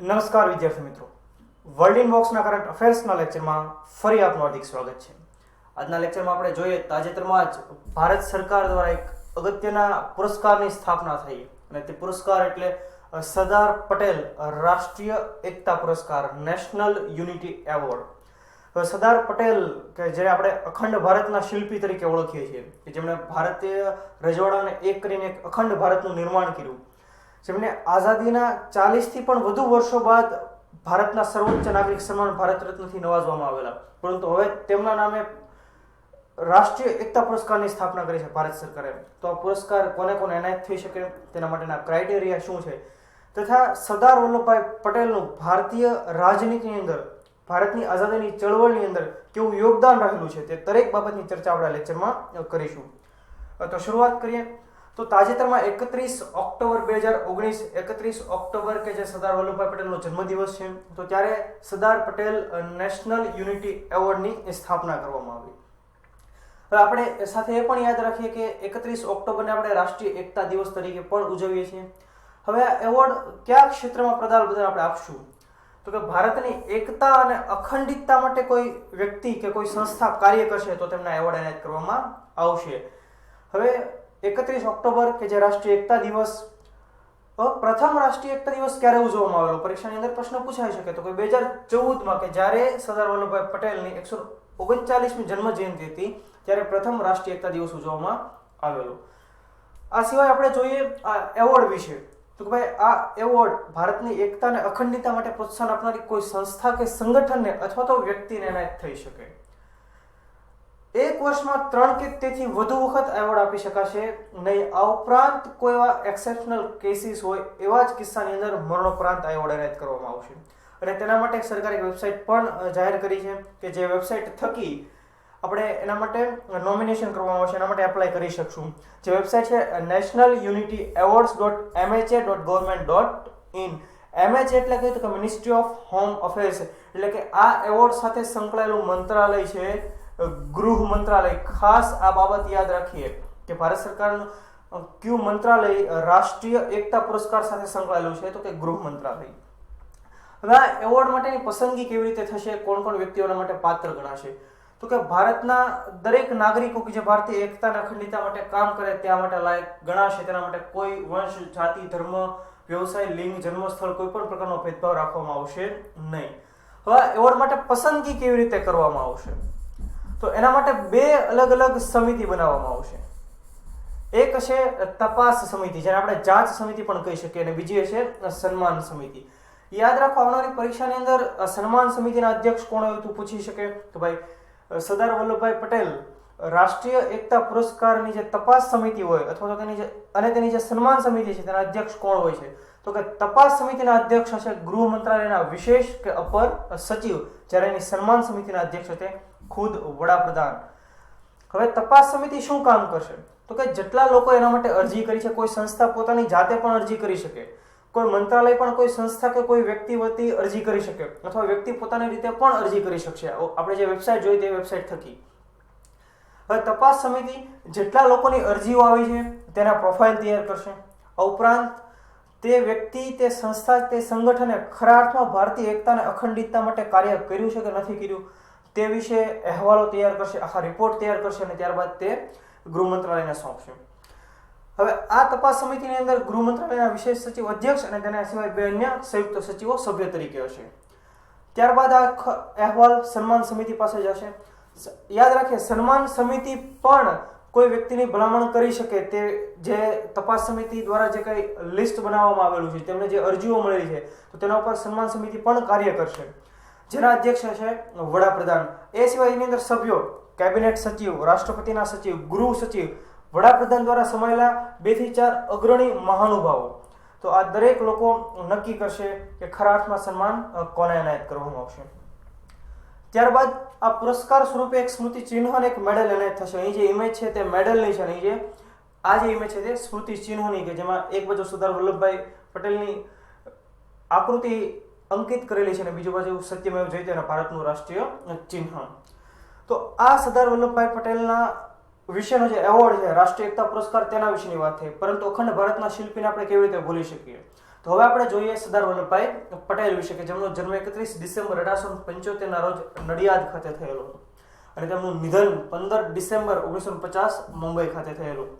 નમસ્કાર વિદ્યાર્થી મિત્રો. વર્લ્ડ ઇન બોક્સના કરંટ અફેર્સના લેક્ચરમાં ફરી આપનું હાર્દિક સ્વાગત છે. આજના લેક્ચરમાં આપણે જોઈએ તાજેતરમાં જ ભારત સરકાર દ્વારા એક અગત્યના પુરસ્કારની સ્થાપના થઈ. અને તે પુરસ્કાર એટલે સરદાર પટેલ રાષ્ટ્રીય એકતા પુરસ્કાર national unity award Sardar Patel, કે જેને આપણે અખંડ ભારતના શિલ્પી તરીકે ઓળખીએ છીએ, કે જેમણે ભારતીય રજવાડાને એક કરીને એક અખંડ ભારતનું નિર્માણ કર્યું. જેમને આઝાદીના ચાલીસથી પણ વધુ વર્ષો બાદ ભારતના સર્વોચ્ચ નાગરિક સન્માન ભારત રત્નથી નવાજવામાં આવેલા. પરંતુ હવે તેમના નામે રાષ્ટ્રીય એકતા પુરસ્કારની સ્થાપના કરી છે ભારત સરકારે. તો આ પુરસ્કાર કોને કોને એનાયત થઈ શકે તેના માટેના ક્રાઇટેરિયા શું છે? તથા સરદાર વલ્લભભાઈ પટેલનું ભારતીય રાજનીતિની અંદર, ભારતની આઝાદીની ચળવળની અંદર કેવું યોગદાન રહેલું છે તે દરેક બાબતની ચર્ચા આપણા લેક્ચરમાં કરીશું. તો શરૂઆત કરીએ. તો તાજેતરમાં એકત્રીસ ઓક્ટોબર બે હજાર ઓગણીસ, એકત્રીસ ઓક્ટોબર કે જે સરદાર વલ્લભભાઈ પટેલનો જન્મદિવસ છે, તો ત્યારે સરદાર પટેલ નેશનલ યુનિટી એવોર્ડની સ્થાપના કરવામાં આવી. હવે આપણે સાથે એ પણ યાદ રાખીએ કે એકત્રીસ ઓક્ટોબરને આપણે રાષ્ટ્રીય એકતા દિવસ તરીકે પણ ઉજવીએ છીએ. હવે આ એવોર્ડ કયા ક્ષેત્રમાં પ્રદાન બદલ આપણે આપશું? તો કે ભારતની એકતા અને અખંડિતતા માટે કોઈ વ્યક્તિ કે કોઈ સંસ્થા કાર્ય કરશે તો તેમના એવોર્ડ એનાયત કરવામાં આવશે. હવે એકત્રીસ ઓક્ટોબર કે જે રાષ્ટ્રીય એકતા દિવસ પ્રથમ રાષ્ટ્રીય એકતા દિવસ ક્યારે ઉજવવામાં આવેલો? પરીક્ષાની અંદર પ્રશ્ન પૂછાઈ શકે તો કે બે હજાર ચૌદમાં કે જ્યારે સરદાર વલ્લભભાઈ પટેલની એકસો ઓગણચાલીસમી જન્મ જયંતિ હતી, ત્યારે પ્રથમ રાષ્ટ્રીય એકતા દિવસ ઉજવવામાં આવેલો. આ સિવાય આપણે જોઈએ આ એવોર્ડ વિશે. તો કે ભાઈ, આ એવોર્ડ ભારતની એકતા અને અખંડિતતા માટે પ્રોત્સાહન આપનારી કોઈ સંસ્થા કે સંગઠનને અથવા તો વ્યક્તિને એનાયત થઈ શકે? એક વર્ષમાં ત્રણ કે તેથી વધુ વખત એવોર્ડ આપી શકાશે. નહીં, આ ઉપરાંત કોઈ એવા એક્સેપ્શનલ કેસીસ હોય, એવા જ કિસ્સાની અંદર મરણોપરાંત એવોર્ડ એનાયત કરવામાં આવશે. અને તેના માટે એક સરકારે વેબસાઇટ પણ જાહેર કરી છે કે જે વેબસાઇટ થકી આપણે એના માટે નોમિનેશન કરવામાં આવશે, એના માટે એપ્લાય કરી શકશું. જે વેબસાઇટ છે national unity awards dot MHA dot government dot in MH એટલે કહ્યું કે મિનિસ્ટ્રી ઓફ હોમ અફેર્સ એટલે કે આ એવોર્ડ સાથે સંકળાયેલું મંત્રાલય છે ગૃહ મંત્રાલય. ખાસ આ બાબત યાદ રાખીએ કે ભારત સરકારનું ક્યુ મંત્રાલય રાષ્ટ્રીય એકતા પુરસ્કાર સાથે સંકળાયેલું છે? તો કે ગૃહ મંત્રાલય. હવે આ એવોર્ડ માટેની પસંદગી કેવી રીતે થશે? કોણ કોણ વ્યક્તિઓના માટે પાત્ર ગણાશે? તો કે ભારતના દરેક નાગરિકો કે જે ભારતીય એકતા અને અખંડિતતા માટે કામ કરે ત્યાં માટે લાયક ગણાશે. તેના માટે કોઈ વંશ, જાતિ, ધર્મ, વ્યવસાય, લિંગ, જન્મસ્થળ કોઈ પણ પ્રકારનો ભેદભાવ રાખવામાં આવશે નહીં. હવે એવોર્ડ માટે પસંદગી કેવી રીતે કરવામાં આવશે? તો એના માટે બે અલગ અલગ સમિતિ બનાવવામાં આવશે. એક છે તપાસ સમિતિ, જેને આપણે જાંચ સમિતિ પણ કહી શકીએ, અને બીજી છે સન્માન સમિતિ. યાદ રાખો, આવનારી પરીક્ષાની અંદર સન્માન સમિતિના અધ્યક્ષ કોણ હોય તું પૂછી શકે. તો ભાઈ, સરદાર વલ્લભભાઈ પટેલ, રાષ્ટ્રીય એકતા પુરસ્કારની જે તપાસ સમિતિ હોય, અથવા તો તેની જે, અને તેની જે સન્માન સમિતિ છે, તેના અધ્યક્ષ કોણ હોય છે? તો કે તપાસ સમિતિના અધ્યક્ષ હશે ગૃહ મંત્રાલયના વિશેષ કે અપર સચિવ, જ્યારે એની સન્માન સમિતિના અધ્યક્ષ હશે ખુદ વડાપ્રધાન. હવે તપાસ સમિતિ શું કામ કરશે? તો કે જેટલા લોકો એના માટે અરજી કરી છે, કોઈ સંસ્થા પોતાની જાતે પણ અરજી કરી શકે. કોઈ મંત્રાલય પણ કોઈ સંસ્થા કે કોઈ વ્યક્તિ વતી અરજી કરી શકે. અથવા વ્યક્તિ પોતાની રીતે પણ અરજી કરી શકશે. આપણે જે વેબસાઇટ જોઈ તે વેબસાઇટ થકી. હવે તપાસ સમિતિ જેટલા લોકોની અરજીઓ આવી છે, તેના પ્રોફાઇલ તૈયાર કરશે. ઉપરાંત તે વ્યક્તિ, તે સંસ્થા, તે સંગઠને ખરા અર્થમાં ભારતીય એકતા અને અખંડિતતા માટે કાર્ય કર્યું છે કે નથી કર્યું? તે વિશે અહેવાલો તૈયાર કરશે, આખા રિપોર્ટ તૈયાર કરશે અને ત્યારબાદ તે ગૃહ મંત્રાલયને સોંપશે. હવે આ તપાસ સમિતિની અંદર ગૃહ મંત્રાલયના વિશેષ સચિવ અધ્યક્ષ અને તેના સિવાય બે અન્ય સંયુક્ત સચિવો સભ્ય તરીકે હશે. ત્યારબાદ આ અહેવાલ સન્માન સમિતિ પાસે જશે. યાદ રાખીએ સન્માન સમિતિ પણ કોઈ વ્યક્તિની ભલામણ કરી શકે તે જે તપાસ સમિતિ દ્વારા જે કંઈ લિસ્ટ બનાવવામાં આવેલું છે, તેમને જે અરજીઓ મળેલી છે, તો તેના ઉપર સન્માન સમિતિ પણ કાર્ય કરશે. જેના અધ્યક્ષ હશે વડાપ્રધાન. એ સિવાય એની અંદર સભ્યો, કેબિનેટ સચિવ, રાષ્ટ્રપતિના સચિવ, ગૃહ સચિવ, વડાપ્રધાન દ્વારા સમાયેલા બેથી ચાર અગ્રણી મહાનુભાવો. તો આ દરેક લોકો નક્કી કરશે કે ખરા અર્થમાં સન્માન કોને એનાયત કરવામાં આવશે. ત્યારબાદ આ પુરસ્કાર સ્વરૂપે એક સ્મૃતિ ચિહ્ન અને એક મેડલ એનાયત થશે. અહીં જે ઇમેજ છે તે મેડલની છે અહીં જે, આ જે ઇમેજ છે તે સ્મૃતિ ચિહ્નની કે જેમાં એક બાજુ સરદાર વલ્લભભાઈ પટેલની આકૃતિ અંકિત કરેલી છે અને બીજી બાજુ સત્યમેવ જયતે અને ભારતનું રાષ્ટ્રીય ચિહ્ન. તો આ સરદાર વલ્લભભાઈ પટેલના વિશેનો જે એવોર્ડ છે, રાષ્ટ્રીય એકતા પુરસ્કાર, તેના વિશેની વાત થઈ. પરંતુ અખંડ ભારતના શિલ્પીને આપણે કેવી રીતે ભૂલી શકીએ? તો હવે આપણે જોઈએ સરદાર વલ્લભભાઈ પટેલ વિશે કે જેમનો જન્મ એકત્રીસ ડિસેમ્બર અઢારસો પંચોતેરના રોજ નડિયાદ ખાતે થયેલો. અને તેમનું નિધન પંદર ડિસેમ્બર ઓગણીસો પચાસ મુંબઈ ખાતે થયેલું.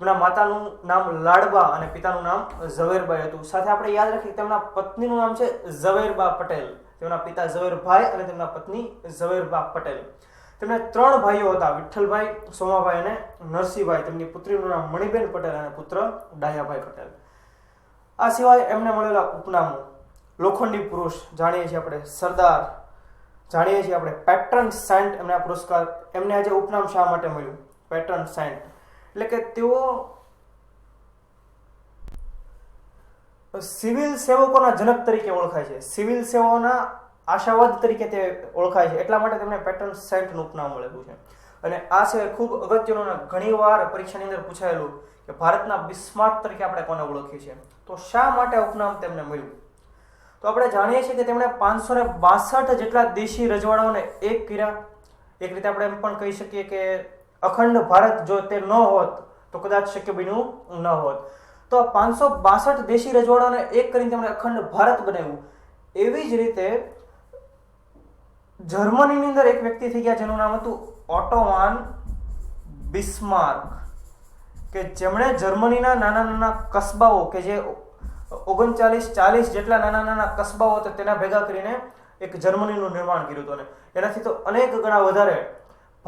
એમના માતાનું નામ લાડબા અને પિતાનું નામ ઝવેરબાઈ હતું. સાથે આપણે યાદ રાખીએ તેમના પત્નીનું નામ છે ઝવેરબા પટેલ. તેમના પિતા ઝવેરભાઈ અને તેમના પત્ની ઝવેરબા પટેલ. તેમને ત્રણ ભાઈઓ હતા, વિઠ્ઠલભાઈ, સોમાભાઈ અને નરસિંહભાઈ. તેમની પુત્રીનું નામ મણિબેન પટેલ અને પુત્ર ડાયાભાઈ પટેલ. આ સિવાય એમને મળેલા ઉપનામો લોખંડી પુરુષ, જાણીએ છીએ આપણે સરદાર, જાણીએ છીએ આપણે પેટ્રન સેન્ટ એમને આ પુરસ્કાર. એમને આજે ઉપનામ શા માટે મળ્યું? Patron saint. એટલે કે તેઓ સિવિલ સેવકોના જનક તરીકે ઓળખાય છે. સિવિલ સેવાઓના આશાવાદ તરીકે તે ઓળખાય છે. એટલા માટે તેમને પેટર્ન સેન્ટનું ઉપનામ મળેલું છે. અને આ સિવાય ખૂબ અગત્યનું ઘણીવાર પરીક્ષાની અંદર પૂછાયેલું કે ભારતના બિસ્માર્ક તરીકે આપણે કોને ઓળખીએ છીએ? તો શા માટે ઉપનામ તેમને મળ્યું? તો આપણે જાણીએ છીએ કે તેમણે પાંચસો ને બાસઠ જેટલા દેશી રજવાડાઓને એક કર્યા. એક રીતે આપણે એમ પણ કહી શકીએ કે અખંડ ભારત જો તે ન હોત, તો કદાચ શક્ય બન્યું ન હોત. તો પાંચસો બાસઠ દેશી રજવાડાઓને એક કરીને તેમણે અખંડ ભારત બનાવ્યું. એવી જ રીતે જર્મનીની અંદર એક વ્યક્તિ થઈ ગયા જેનું નામ હતું ઓટોવાન બિસ્માર્ક, કે જેમણે જર્મનીના નાના નાના કસ્બાઓ, કે જે ઓગણચાલીસ ચાલીસ જેટલા નાના નાના કસ્બાઓ હતા, તેના ભેગા કરીને એક જર્મનીનું નિર્માણ કર્યું હતું. અને એનાથી તો અનેક ગણા વધારે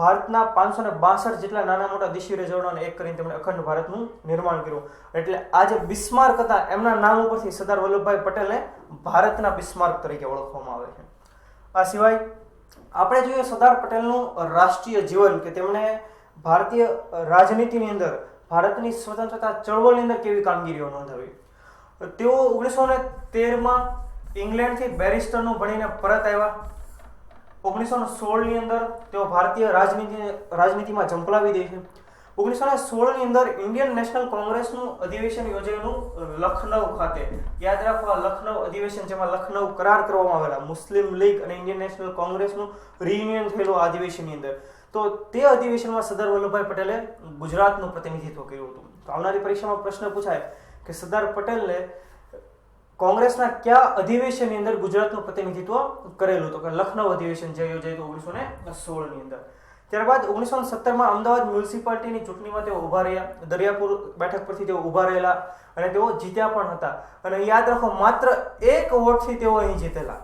ભારતના પાંચસો ને બાસઠ જેટલા નાના મોટા દેશી રજવાડાઓને એક કરીને તેમણે અખંડ ભારતનું નિર્માણ કર્યું. એટલે આ જે બિસ્માર્ક હતા, એમના નામ ઉપરથી સરદાર વલ્લભભાઈ પટેલને ભારતના બિસ્માર્ક તરીકે ઓળખવામાં આવે છે. આ સિવાય આપણે જોઈએ સરદાર પટેલનું રાષ્ટ્રીય જીવન કે તેમણે ભારતીય રાજનીતિની અંદર ભારતની સ્વતંત્રતા ચળવળની અંદર કેવી કામગીરીઓ નોંધાવી. તેઓ ઓગણીસો ને તેરમાં ઇંગ્લેન્ડથી બેરિસ્ટરનું ભણીને પરત આવ્યા. ઓગણીસો ને સોળની અંદર તેઓ ભારતીય રાજનીતિ, રાજનીતિમાં ઝંપલાવી દે છે. ઓગણીસો ને સોળની અંદર ઇન્ડિયન નેશનલ કોંગ્રેસનું અધિવેશન યોજાયેલું લખનઉ ખાતે. યાદ રાખો, આ લખનઉ અધિવેશન જેમાં લખનઉ કરાર કરવામાં આવેલા. મુસ્લિમ લીગ અને ઇન્ડિયન નેશનલ કોંગ્રેસનું રિયુનિયન થયેલું આ અધિવેશનની અંદર. તો તે અધિવેશનમાં સરદાર વલ્લભભાઈ પટેલે ગુજરાતનું પ્રતિનિધિત્વ કર્યું હતું. તો આવનારી પરીક્ષામાં પ્રશ્ન પૂછાય કે સરદાર પટેલને કોંગ્રેસના કયા અધિવેશનની અંદર ગુજરાતનું પ્રતિનિધિત્વ કરેલું તો કે લખનૌ અધિવેશન જે યોજાયું ઓગણીસો ને સોળની અંદર. ત્યારબાદ ઓગણીસો સત્તરમાં અમદાવાદ મ્યુનિસિપાલિટીની ચૂંટણીમાં તેઓ ઊભા રહ્યા. દરિયાપુર બેઠક પરથી તેઓ ઊભા રહેલા અને તેઓ જીત્યા પણ હતા. અને યાદ રાખો, માત્ર એક વોટથી તેઓ અહીં જીતેલા.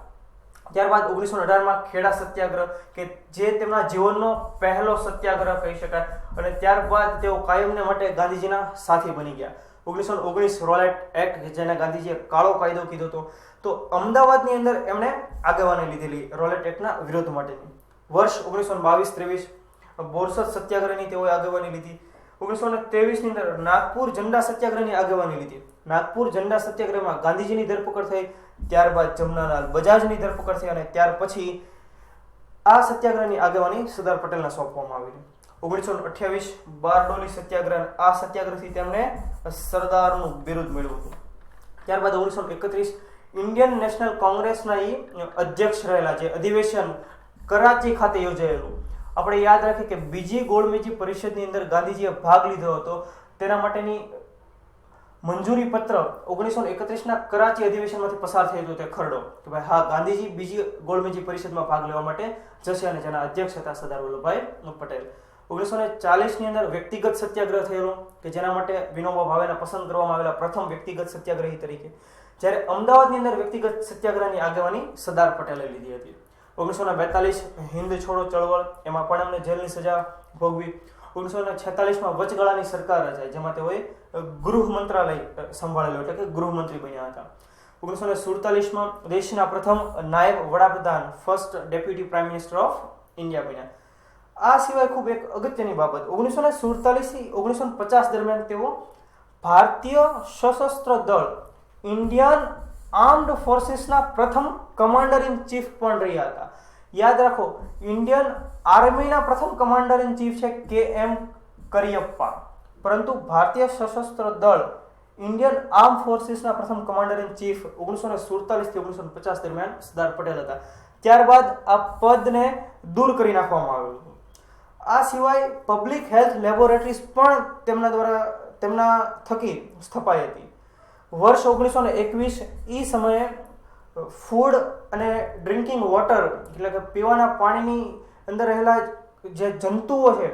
ત્યારબાદ ઓગણીસો અઢારમાં ખેડા સત્યાગ્રહ, કે જે તેમના જીવનનો પહેલો સત્યાગ્રહ કહી શકાય. અને ત્યારબાદ તેઓ કાયમને માટે ગાંધીજીના સાથી બની ગયા. ઓગણીસો ઓગણીસ રોલેટ એક્ટ જેને ગાંધીજીએ કાળો કાયદો કીધો હતો, તો અમદાવાદની અંદર એમણે આગેવાની લીધેલી રોલેટ એક્ટના વિરોધ માટેની. વર્ષ ઓગણીસો બાવીસ ત્રેવીસ, બોરસદ સત્યાગ્રહની તેઓએ આગેવાની લીધી. ઓગણીસો ને ત્રેવીસની અંદર નાગપુર ઝંડા સત્યાગ્રહની આગેવાની લીધી. નાગપુર ઝંડા સત્યાગ્રહમાં ગાંધીજીની ધરપકડ થઈ, ત્યારબાદ જમનાલાલ બજાજની ધરપકડ થઈ અને ત્યાર પછી આ સત્યાગ્રહની આગેવાની સરદાર પટેલને સોંપવામાં આવી. ઓગણીસો અઠ્યાવીસ બારડોલી સત્યાગ્રહ. આ સત્યાગ્રહથી તેમણે સરદારનું બિરુદ મેળવ્યું હતું. ત્યારબાદ ઓગણીસો એકત્રીસ ઇન્ડિયન નેશનલ કોંગ્રેસના એ અધ્યક્ષ રહેલા જે અધિવેશન કરાચી ખાતે યોજાયેલું. આપણે યાદ રાખીએ કે બીજી ગોળમેજી પરિષદની અંદર ગાંધીજીએ ભાગ લીધો હતો. તેના માટેની મંજૂરી પત્ર ઓગણીસો એકત્રીસના કરાચી અધિવેશનમાંથી પસાર થયો તે ખરડો. કે ભાઈ, હા, ગાંધીજી બીજી ગોળમેજી પરિષદમાં ભાગ લેવા માટે જશે અને જેના અધ્યક્ષ હતા સરદાર વલ્લભભાઈ પટેલ. ઓગણીસો ને ચાલીસની અંદર વ્યક્તિગત સત્યાગ્રહ થયેલો, કે જેના માટે વિનોબા ભાવેને પસંદ કરવામાં આવેલા પ્રથમ વ્યક્તિગત સત્યાગ્રહી તરીકે. જ્યારે અમદાવાદની અંદર વ્યક્તિગત સત્યાગ્રહની આગેવાની સરદાર પટેલે લીધી હતી. ઓગણીસો ને બેતાલીસ હિન્દ છોડો ચળવળ, એમાં પણ એમને જેલની સજા ભોગવી. ઓગણીસો ને છેતાલીસમાં વચગાળાની સરકાર રચાઈ, જેમાં તેઓએ ગૃહ મંત્રાલય સંભાળેલું એટલે કે ગૃહમંત્રી બન્યા હતા. ઓગણીસો ને સુડતાલીસમાં દેશના પ્રથમ નાયબ વડાપ્રધાન first deputy prime minister of India બન્યા. આ સિવાય ખૂબ એક અગત્યની બાબત. ઓગણીસો ને સુડતાલીસથી ઓગણીસો પચાસ દરમિયાન તેઓ ભારતીય સશસ્ત્ર દળ, ઇન્ડિયન આર્મ્ડ ફોર્સીસના પ્રથમ કમાન્ડર ઇન ચીફ પણ રહ્યા હતા. યાદ રાખો, ઇન્ડિયન આર્મીના પ્રથમ કમાન્ડર ઇન ચીફ છે કે એમ કરિયપ્પા. પરંતુ ભારતીય સશસ્ત્ર દળ, ઇન્ડિયન આર્મ ફોર્સીસના પ્રથમ કમાન્ડર ઇન ચીફ ઓગણીસો ને સુડતાલીસથી ઓગણીસો પચાસ દરમિયાન સરદાર પટેલ હતા. ત્યારબાદ આ પદને દૂર કરી નાખવામાં આવ્યું આ સિવાય પબ્લિક હેલ્થ લેબોરેટરીઝ પણ તેમના દ્વારા, તેમના થકી સ્થપાઈ હતી. વર્ષ ઓગણીસો ને એકવીસ એ સમયે ફૂડ અને ડ્રિંકિંગ વોટર એટલે કે પીવાના પાણીની અંદર રહેલા જે જંતુઓ છે,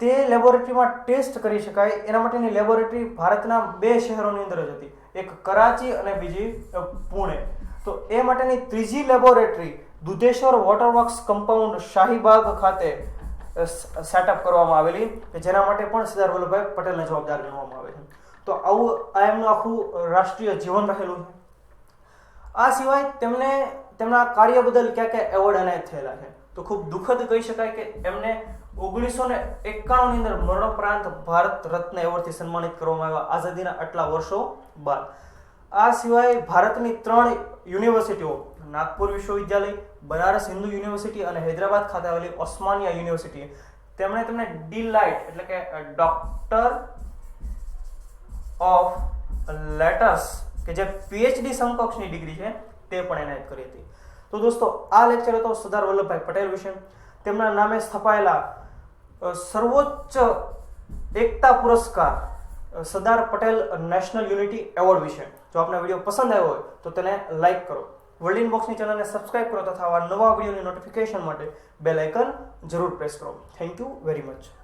તે લેબોરેટરીમાં ટેસ્ટ કરી શકાય. એના માટેની લેબોરેટરી ભારતના બે શહેરોની અંદર જ હતી. એક કરાચી અને બીજી પુણે. તો એ માટેની ત્રીજી laboratory Dudheshwar water works compound Shahibaug ખાતે સેટઅપ કરવામાં આવેલી કે જેના માટે પણ સરદાર વલ્લભભાઈ પટેલને જવાબદાર ગણવામાં આવે છે. તો આવું, આ એમનું આખું રાષ્ટ્રીય જીવન રહેલું. છે આ સિવાય તેમને, તેમના કાર્ય બદલ ક્યાં ક્યાં એવોર્ડ એનાયત થયેલા છે. તો ખૂબ દુઃખદ કહી શકાય કે એમને ઓગણીસો ને એકાણુંની અંદર મરણોપરાંત ભારત રત્ન એવોર્ડથી સન્માનિત કરવામાં આવ્યા આઝાદીના આટલા વર્ષો બાદ. આ સિવાય ભારતની ત્રણ યુનિવર્સિટીઓ, નાગપુર વિશ્વવિદ્યાલય, બનારસ હિન્દુ યુનિવર્સિટી અને હૈદરાબાદ ખાતે આવેલી ઓસ્માનિયા યુનિવર્સિટી. તેમણે તેમને ડીલાઇટ, એટલે કે ડોક્ટર ઓફ લેટર્સ, કે જે પીએચડી સમકક્ષની ડિગ્રી છે, તે પણ એનાયત કરી હતી. તો દોસ્તો, આ લેક્ચર હતો સરદાર વલ્લભભાઈ પટેલ વિશે. તેમના નામે સ્થપાયેલા સર્વોચ્ચ એકતા પુરસ્કાર Sardar Patel national unity award વિશે. જો આપને વીડિયો પસંદ આવ્યો હોય, તો તેને લાઇક કરો. વર્લ્ડ ઇનબોક્સની ચેનલને સબસ્ક્રાઇબ કરો તથા આવા નવા વિડીયોની નોટિફિકેશન માટે બેલ આઇકન જરૂર પ્રેસ કરો. Thank you very much